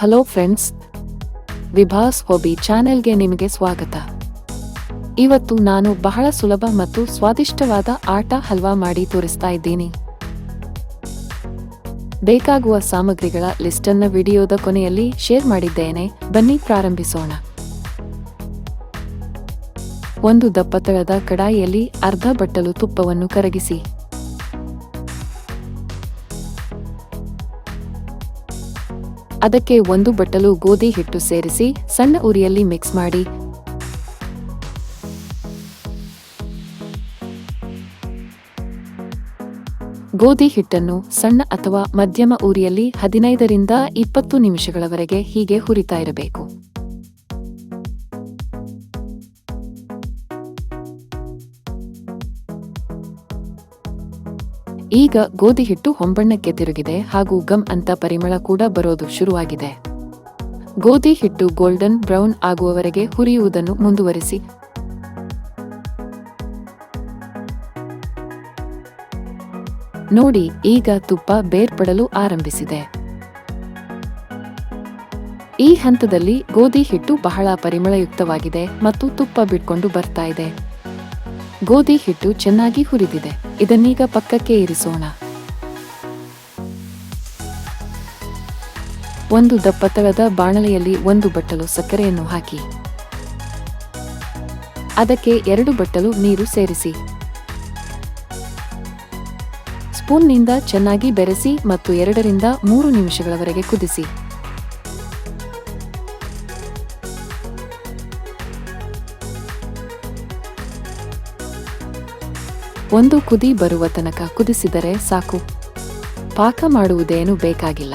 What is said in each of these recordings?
Hello friends Vibhas hobby ಚಾನೆಲ್ಗೆ ನಿಮಗೆ ಸ್ವಾಗತ. ಇವತ್ತು ನಾನು ಬಹಳ ಸುಲಭ ಮತ್ತು ಸ್ವಾದಿಷ್ಟವಾದ ಆಟ ಹಲ್ವಾ ಮಾಡಿ ತೋರಿಸ್ತಾ ಇದ್ದೀನಿ. ಬೇಕಾಗುವ ಸಾಮಗ್ರಿಗಳ ಲಿಸ್ಟನ್ನು ವಿಡಿಯೋದ ಕೊನೆಯಲ್ಲಿ ಶೇರ್ ಮಾಡಿದ್ದೇನೆ, ಬನ್ನಿ ಪ್ರಾರಂಭಿಸೋಣ. ಒಂದು ದಪ್ಪತಳದ ಕಡಾಯಿಯಲ್ಲಿ ಅರ್ಧ ಬಟ್ಟಲು ತುಪ್ಪವನ್ನು ಕರಗಿಸಿ. ಅದಕ್ಕೆ ಒಂದು ಬಟ್ಟಲು ಗೋಧಿ ಹಿಟ್ಟು ಸೇರಿಸಿ ಸಣ್ಣ ಉರಿಯಲ್ಲಿ ಮಿಕ್ಸ್ ಮಾಡಿ. ಗೋಧಿ ಹಿಟ್ಟನ್ನು ಸಣ್ಣ ಅಥವಾ ಮಧ್ಯಮ ಉರಿಯಲ್ಲಿ ಹದಿನೈದರಿಂದ ಇಪ್ಪತ್ತು ನಿಮಿಷಗಳವರೆಗೆ ಹೀಗೆ ಹುರಿತಾ ಇರಬೇಕು. ಈಗ ಗೋಧಿ ಹಿಟ್ಟು ಹೊಂಬಣ್ಣಕ್ಕೆ ತಿರುಗಿದೆ ಹಾಗೂ ಗಮ್ ಅಂತ ಪರಿಮಳ ಕೂಡ ಬರೋದು ಶುರುವಾಗಿದೆ. ಗೋಧಿ ಹಿಟ್ಟು ಗೋಲ್ಡನ್ ಬ್ರೌನ್ ಆಗುವವರೆಗೆ ಹುರಿಯುವುದನ್ನು ಮುಂದುವರಿಸಿ. ನೋಡಿ, ಈಗ ತುಪ್ಪ ಬೇರ್ಪಡಲು ಆರಂಭಿಸಿದೆ. ಈ ಹಂತದಲ್ಲಿ ಗೋಧಿ ಹಿಟ್ಟು ಬಹಳ ಪರಿಮಳಯುಕ್ತವಾಗಿದೆ ಮತ್ತು ತುಪ್ಪ ಬಿಟ್ಕೊಂಡು ಬರ್ತಾ ಇದೆ. ಗೋಧಿ ಹಿಟ್ಟು ಚೆನ್ನಾಗಿ ಹುರಿದಿದೆ. ಇದನ್ನೀಗ ಪಕ್ಕಕ್ಕೆ ಇರಿಸೋಣ. ಒಂದು ದಪ್ಪ ತಳದ ಬಾಣಲೆಯಲ್ಲಿ ಒಂದು ಬಟ್ಟಲು ಸಕ್ಕರೆಯನ್ನು ಹಾಕಿ. ಅದಕ್ಕೆ ಎರಡು ಬಟ್ಟಲು ನೀರು ಸೇರಿಸಿ. ಸ್ಪೂನ್ನಿಂದ ಚೆನ್ನಾಗಿ ಬೆರೆಸಿ ಮತ್ತು ಎರಡರಿಂದ ಮೂರು ನಿಮಿಷಗಳವರೆಗೆ ಕುದಿಸಿ. ಒಂದು ಕುದಿ ಬರುವ ತನಕ ಕುದಿಸಿದರೆ ಸಾಕು. ಪಾಕ ಮಾಡುವುದೇನು ಬೇಕಾಗಿಲ್ಲ.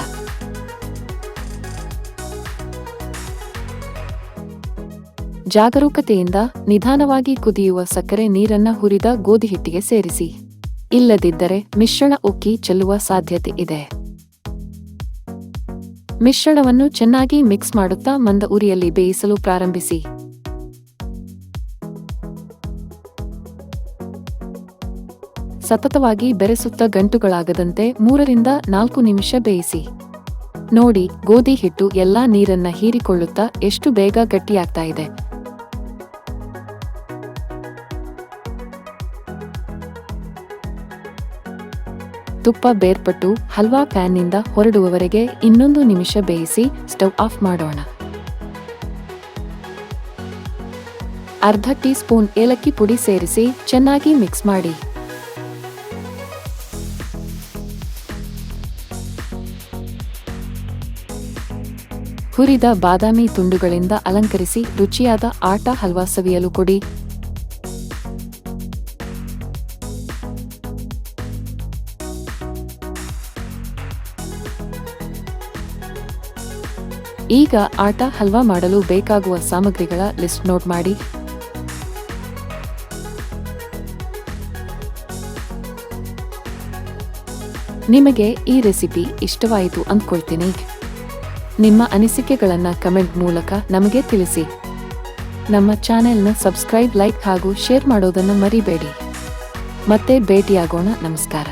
ಜಾಗರೂಕತೆಯಿಂದ ನಿಧಾನವಾಗಿ ಕುದಿಯುವ ಸಕ್ಕರೆ ನೀರನ್ನ ಹುರಿದ ಗೋಧಿ ಹಿಟ್ಟಿಗೆ ಸೇರಿಸಿ. ಇಲ್ಲದಿದ್ದರೆ ಮಿಶ್ರಣ ಉಕ್ಕಿ ಚೆಲ್ಲುವ ಸಾಧ್ಯತೆ ಇದೆ. ಮಿಶ್ರಣವನ್ನು ಚೆನ್ನಾಗಿ ಮಿಕ್ಸ್ ಮಾಡುತ್ತಾ ಮಂದ ಉರಿಯಲ್ಲಿ ಬೇಯಿಸಲು ಪ್ರಾರಂಭಿಸಿ. ಸತತವಾಗಿ ಬೆರೆಸುತ್ತ ಗಂಟುಗಳಾಗದಂತೆ ಮೂರರಿಂದ ನಾಲ್ಕು ನಿಮಿಷ ಬೇಯಿಸಿ. ನೋಡಿ, ಗೋಧಿ ಹಿಟ್ಟು ಎಲ್ಲಾ ನೀರನ್ನ ಹೀರಿಕೊಳ್ಳುತ್ತಾ ಎಷ್ಟು ಬೇಗ ಗಟ್ಟಿಯಾಗ್ತಾ ಇದೆ. ತುಪ್ಪ ಬೇರ್ಪಟ್ಟು ಹಲ್ವಾ ಪ್ಯಾನ್ನಿಂದ ಹೊರಡುವವರೆಗೆ ಇನ್ನೊಂದು ನಿಮಿಷ ಬೇಯಿಸಿ ಸ್ಟವ್ ಆಫ್ ಮಾಡೋಣ. ಅರ್ಧ ಟೀ ಸ್ಪೂನ್ ಏಲಕ್ಕಿ ಪುಡಿ ಸೇರಿಸಿ ಚೆನ್ನಾಗಿ ಮಿಕ್ಸ್ ಮಾಡಿ. ಹುರಿದ ಬಾದಾಮಿ ತುಂಡುಗಳಿಂದ ಅಲಂಕರಿಸಿ ರುಚಿಯಾದ ಆಟ ಹಲ್ವಾ ಸವಿಯಲು ಕೊಡಿ. ಈಗ ಆಟ ಹಲ್ವಾ ಮಾಡಲು ಬೇಕಾಗುವ ಸಾಮಗ್ರಿಗಳ ಲಿಸ್ಟ್ ನೋಟ್ ಮಾಡಿ. ನಿಮಗೆ ಈ ರೆಸಿಪಿ ಇಷ್ಟವಾಯಿತು ಅಂದ್ಕೊಳ್ತೀನಿ. ನಿಮ್ಮ ಅನಿಸಿಕೆಗಳನ್ನು ಕಮೆಂಟ್ ಮೂಲಕ ನಮಗೆ ತಿಳಿಸಿ. ನಮ್ಮ ಚಾನೆಲ್ನ ಸಬ್ಸ್ಕ್ರೈಬ್, ಲೈಕ್ ಹಾಗೂ ಶೇರ್ ಮಾಡೋದನ್ನು ಮರಿಬೇಡಿ. ಮತ್ತೆ ಭೇಟಿಯಾಗೋಣ. ನಮಸ್ಕಾರ.